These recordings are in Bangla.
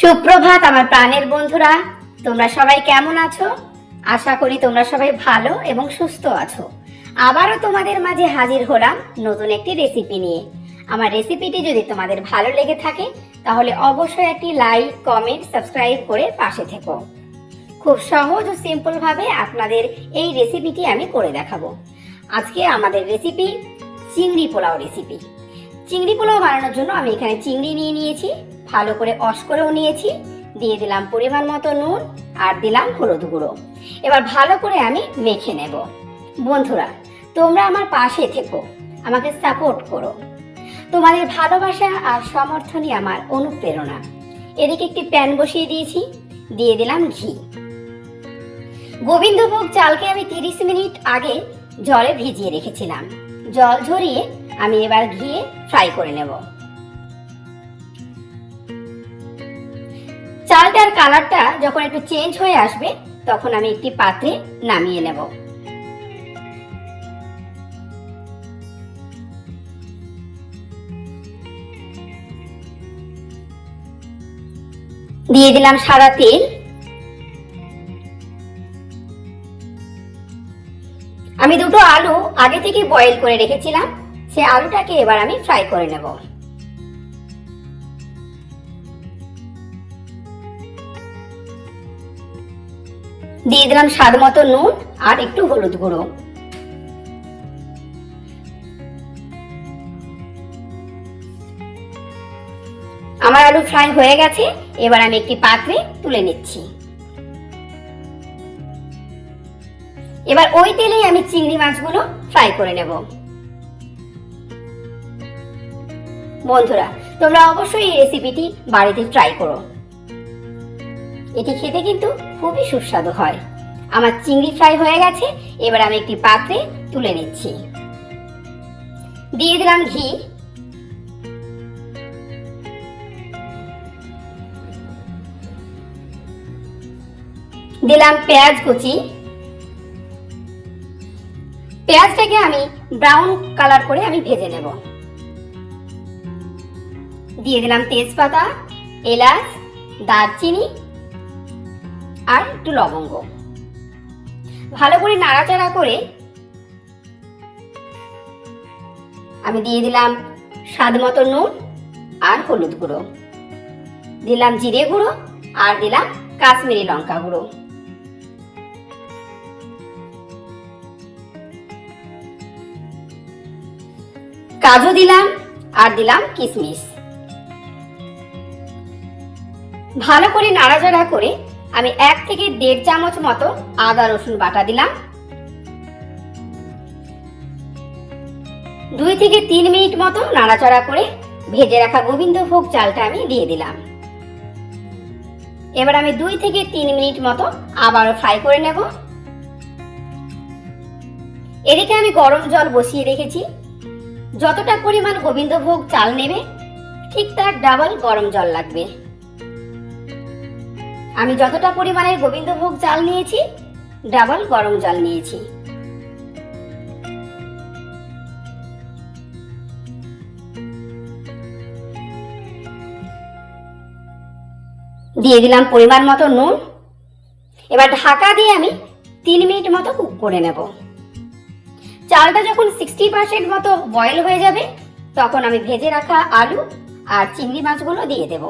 সুপ্রভাত আমার প্রাণের বন্ধুরা, তোমরা সবাই কেমন আছো? আশা করি তোমরা সবাই ভালো এবং সুস্থ আছো। আবারও তোমাদের মাঝে হাজির হলাম নতুন একটি রেসিপি নিয়ে। আমার রেসিপিটি যদি তোমাদের ভালো লেগে থাকে, তাহলে অবশ্যই একটি লাইক কমেন্ট সাবস্ক্রাইব করে পাশে থেকো। খুব সহজ ও সিম্পল ভাবে আপনাদের এই রেসিপিটি আমি করে দেখাবো। আজকে আমাদের রেসিপি চিংড়ি পোলাও রেসিপি চিংড়ি পোলাও বানানোর জন্য আমি এখানে চিংড়ি নিয়ে নিয়েছি। ভালো করে অস করেও নিয়েছি। দিয়ে দিলাম পরিমাণ মতো নুন আর দিলাম হলুদ গুঁড়ো। এবার ভালো করে আমি মেখে নেব। বন্ধুরা, তোমরা আমার পাশে থেকো, আমাকে সাপোর্ট করো। তোমাদের ভালোবাসা আর সমর্থনই আমার অনুপ্রেরণা। এদিকে একটি প্যান বসিয়ে দিয়েছি, দিয়ে দিলাম ঘি। গোবিন্দভোগ চালকে আমি তিরিশ মিনিট আগে জলে ভিজিয়ে রেখেছিলাম। জল ঝরিয়ে আমি এবার ঘিয়ে ফ্রাই করে নেব। চালটার কালারটা যখন একটু চেঞ্জ হয়ে আসবে, তখন আমি একটি পাত্রে নামিয়ে নেব। দিয়ে দিলাম সাদা তেল। আমি দুটো আলু আগে থেকে বয়েল করে রেখেছিলাম, সে আলুটাকে এবার আমি ফ্রাই করে নেব। দিয়ে দিলাম স্বাদ মতো নুন আর একটু হলুদ গুঁড়ো। আমার আলু ফ্রাই হয়ে গেছে, এবার আমি একটি পাত্রে তুলে নিচ্ছি। এবার ওই তেলেই আমি চিংড়ি মাছগুলো ফ্রাই করে নেব। বন্ধুরা, তোমরা অবশ্যই এই রেসিপিটি বাড়িতে ট্রাই করো। এটি খেতে কিন্তু খুবই সুস্বাদু হয়। আমার চিংড়ি ফ্রাই হয়ে গেছে, এবার আমি একটি পাত্রে তুলে নিচ্ছি। দিয়ে দিলাম ঘি। দিলাম পেঁয়াজ কুচি। পেঁয়াজটাকে আমি ব্রাউন কালার করে আমি ভেজে নেব। দিয়ে দিলাম তেজপাতা, এলাচ, দারচিনি আর একটু লবঙ্গ। ভালো করে নাড়াচাড়া করে আমি দিয়ে দিলাম স্বাদ মতো নুন আর হলুদ গুঁড়ো। দিলাম জিরে গুঁড়ো আর দিলাম কাশ্মীরি লঙ্কা গুঁড়ো। কাজু দিলাম আর দিলাম কিশমিশ ভালো করে নাড়াচাড়া করে আমি এক থেকে দেড় চামচ মতো আদা রসুন বাটা দিলাম। দুই থেকে তিন মিনিট মতো নাড়াচাড়া করে ভেজে রাখা গোবিন্দভোগ চালটা আমি দিয়ে দিলাম। এবার আমি দুই থেকে তিন মিনিট মতো আবারও ফ্রাই করে নেব। এদিকে আমি গরম জল বসিয়ে রেখেছি। যতটা পরিমাণ গোবিন্দভোগ চাল নেবে, ঠিক তার ডাবল গরম জল লাগবে। আমি যতটা পরিমাণের গোবিন্দভোগ চাল নিয়েছি, ডাবল গরম জল নিয়েছি। দিয়ে দিলাম পরিমাণ মতো নুন। এবার ঢাকা দিয়ে আমি তিন মিনিট মতো কুক করে নেব। চালটা যখন সিক্সটি পার্সেন্ট মতো বয়েল হয়ে যাবে, তখন আমি ভেজে রাখা আলু আর চিংড়ি মাছগুলো দিয়ে দেব।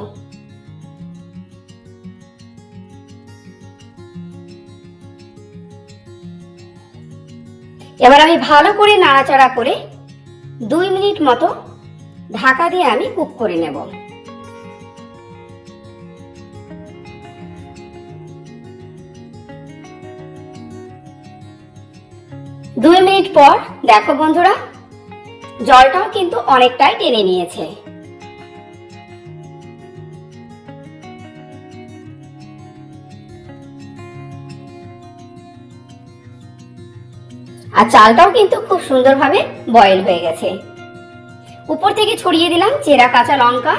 এবার আমি ভালো করে নাড়াচাড়া করে দুই মিনিট মতো ঢাকা দিয়ে আমি কুক করে নেব। দুই মিনিট পর দেখো বন্ধুরা, জলটাও কিন্তু অনেকটাই টেনে নিয়েছে। আর চালটাও কিন্তু খুব সুন্দরভাবে বয়েল হয়ে গেছে। উপর থেকে ছড়িয়ে দিলাম চেরা কাঁচা লঙ্কা।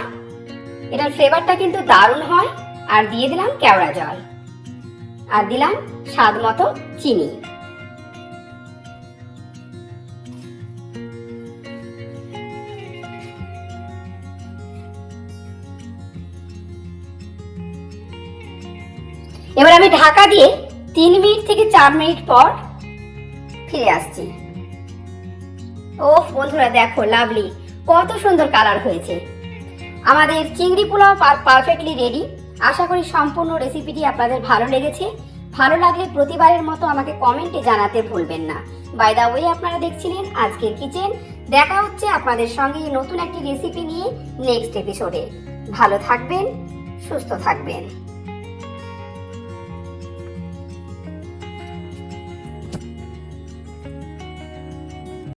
এটার ফ্লেভারটা কিন্তু দারুণ হয়। আর দিয়ে দিলাম কেওড়া জল। আর দিলাম স্বাদ মতো চিনি। এবার আমি ঢাকা দিয়ে তিন মিনিট থেকে চার মিনিট পর ফিরে আসছি। ও বন্ধুরা, দেখো লাভলি কত সুন্দর কালার হয়েছে। আমাদের চিংড়ি পোলাও পারফেক্টলি রেডি আশা করি সম্পূর্ণ রেসিপিটি আপনাদের ভালো লেগেছে। ভালো লাগলে প্রতিবারের মতো আমাকে কমেন্টে জানাতে ভুলবেন না। বাই দা ওয়ে আপনারা দেখছিলেন আজকের কিচেন দেখা হচ্ছে আপনাদের সঙ্গে নতুন একটি রেসিপি নিয়ে নেক্সট এপিসোডে ভালো থাকবেন, সুস্থ থাকবেন।